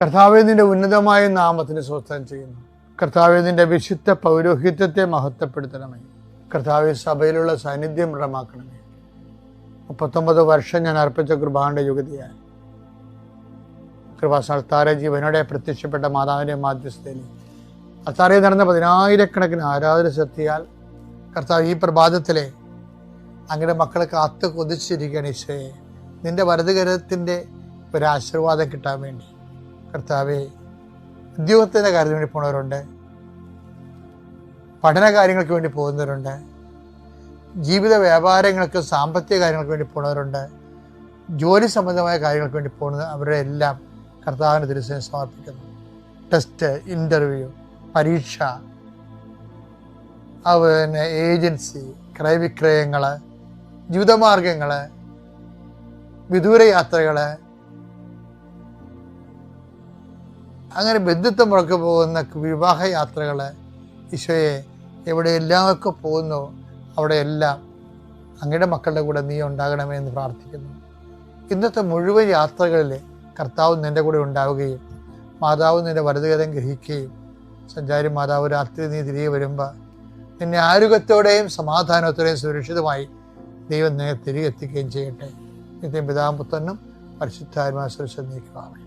കർത്താവെ നിന്റെ ഉന്നതമായ നാമത്തിന് സ്വസ്ഥം ചെയ്യുന്നു. കർത്താവെ നിന്റെ വിശുദ്ധ പൗരോഹിത്യത്തെ മഹത്വപ്പെടുത്തണമേ. കർത്താവെ സഭയിലുള്ള സാന്നിധ്യം ഇടമാക്കണമേ മുപ്പത്തൊമ്പത് വർഷം ഞാൻ അർപ്പിച്ച കൃപാന്റെ യുഗതിയായി കൃപാസാൽത്താര ജീവനോടെ പ്രത്യക്ഷപ്പെട്ട മാതാവിന്റെ മാധ്യസ്ഥയിൽ അത്താറയിൽ നടന്ന പതിനായിരക്കണക്കിന് ആരാധന ശക്തിയാൽ കർത്താവ് ഈ പ്രഭാതത്തിലെ അങ്ങയുടെ മക്കളെ കാത്തു കൊതിച്ചിരിക്കുകയാണ് ഈശോയെ. നിന്റെ വലതുകരത്തിന്റെ ഒരു ആശീർവാദം കിട്ടാൻ വേണ്ടി. കർത്താവെ ഉദ്യോഗത്തിന്റെ കാര്യത്തിന് വേണ്ടി പോണവരുണ്ട്. പഠന കാര്യങ്ങൾക്ക് വേണ്ടി പോകുന്നവരുണ്ട്. ജീവിത വ്യാപാരങ്ങൾക്ക് സാമ്പത്തിക കാര്യങ്ങൾക്ക് വേണ്ടി പോകുന്നവരുണ്ട് ജോലി സംബന്ധമായ കാര്യങ്ങൾക്ക് വേണ്ടി പോകുന്നത് അവരുടെ എല്ലാം കർത്താവിന് തിരുസേന സമർപ്പിക്കുന്നു. ടെസ്റ്റ് ഇന്റർവ്യൂ പരീക്ഷ അതുപോലെ ഏജൻസി ക്രയവിക്രയങ്ങൾ ജീവിതമാർഗങ്ങൾ വിദൂര യാത്രകൾ അങ്ങനെ ബന്ധുത്വം മുറക്കു പോകുന്ന വിവാഹ യാത്രകൾ ഈശോയെ എല്ലാവർക്കും പോകുന്നു അവിടെയെല്ലാം അങ്ങയുടെ മക്കളുടെ കൂടെ നീ ഉണ്ടാകണമേ എന്ന് പ്രാർത്ഥിക്കുന്നു. ഇന്നത്തെ മുഴുവൻ യാത്രകളിൽ കർത്താവ് നിന്റെ കൂടെ ഉണ്ടാവുകയും മാതാവ് നിന്റെ വലതുകരം ഗ്രഹിക്കുകയും സഞ്ചാരി മാതാവ് രാത്രി നീ തിരികെ വരുമ്പോൾ നിന്നെ ആരോഗ്യത്തോടെയും സമാധാനത്തോടെയും സുരക്ഷിതമായി ദൈവം നിന്നെ തിരികെ എത്തിക്കുകയും ചെയ്യട്ടെ. നിത്യം പിതാമ്പുത്തനും പരിശുദ്ധാത്മാ സുരക്ഷ നീക്കുവാമേ